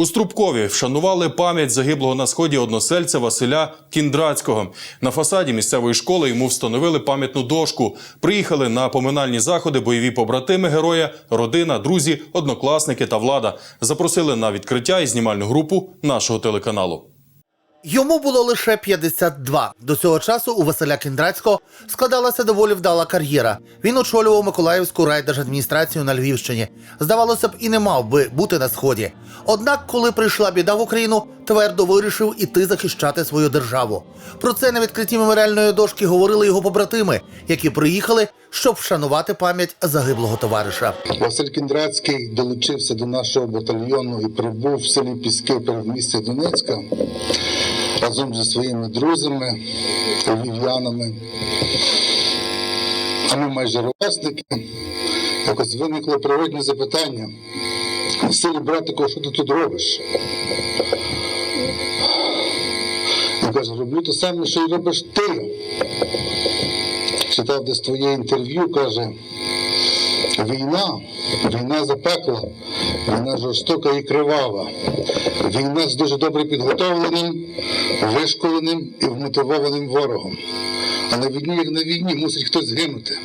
У Струбкові вшанували пам'ять загиблого на сході односельця Василя Кіндрацького. На фасаді місцевої школи йому встановили пам'ятну дошку. Приїхали на поминальні заходи бойові побратими героя, родина, друзі, однокласники та влада. Запросили на відкриття і знімальну групу нашого телеканалу. Йому було лише 52. До цього часу у Василя Кіндрацького складалася доволі вдала кар'єра. Він очолював Миколаївську райдержадміністрацію на Львівщині. Здавалося б, і не мав би бути на сході. Однак, коли прийшла біда в Україну, твердо вирішив іти захищати свою державу. Про це на відкритті меморіальної дошки говорили його побратими, які приїхали, щоб вшанувати пам'ять загиблого товариша. Василь Кіндрацький долучився до нашого батальйону і прибув в селі Піски передмістя Донецька разом зі своїми друзями, львів'янами. А ми майже ровесники. Якось виникло природне запитання. Василь, братику, що ти тут робиш? Він каже, роблю те саме, що й робиш ти. Читав десь твоє інтерв'ю, каже, Війна, війна запекла, війна жорстока і кривава. Війна з дуже добре підготовленим, вишколеним і вмотивованим ворогом. А на війні, як на війні, мусить хтось гинути.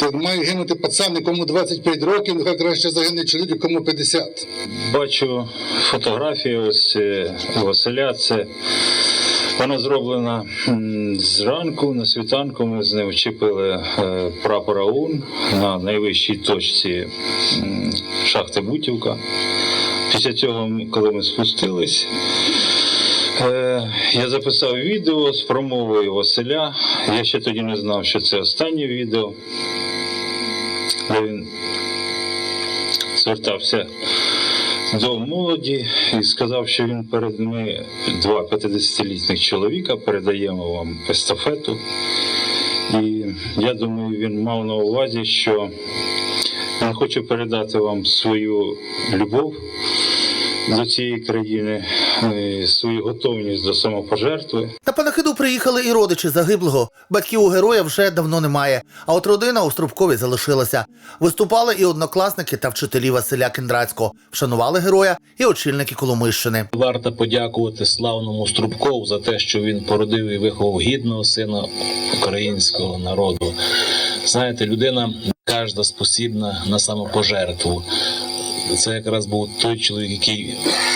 То має гинути пацан, якому 25 років, нехай краще загине чоловік, якому 50. Бачу фотографію ось е, Василя. Це вона зроблена зранку на світанку. Ми з ним вчепили е, прапор АУН на найвищій точці шахти Бутівка. Після цього, коли ми спустились, я записав відео з промовою Василя. Я ще тоді не знав, що це останнє відео, де він звертався до молоді і сказав, що він перед ми два 50-літніх чоловіка передаємо вам естафету. І я думаю, він мав на увазі, що він хоче передати вам свою любов до цієї країни, свою готовність до самопожертви. На панахиду приїхали і родичі загиблого. Батьків у героя вже давно немає. А от родина у Струбкові залишилася. Виступали і однокласники та вчителі Василя Кіндрацького. Вшанували героя і очільники Коломийщини. Варто подякувати славному Струбкову за те, що він породив і виховав гідного сина українського народу. Знаєте, людина кожна спосібна на самопожертву. Це якраз був той чоловік, який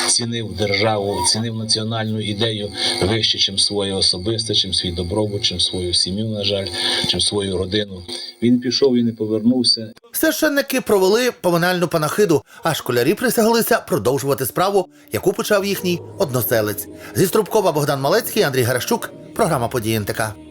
цінив державу, цінив національну ідею вище, ніж своє особисте, чим свій добробут, чим свою сім'ю, на жаль, чим свою родину. Він пішов і не повернувся. Священники провели поминальну панахиду, а школярі присягалися продовжувати справу, яку почав їхній односелець. Зі Струбкова Богдан Малецький, Андрій Гаращук. Програма «Події НТК».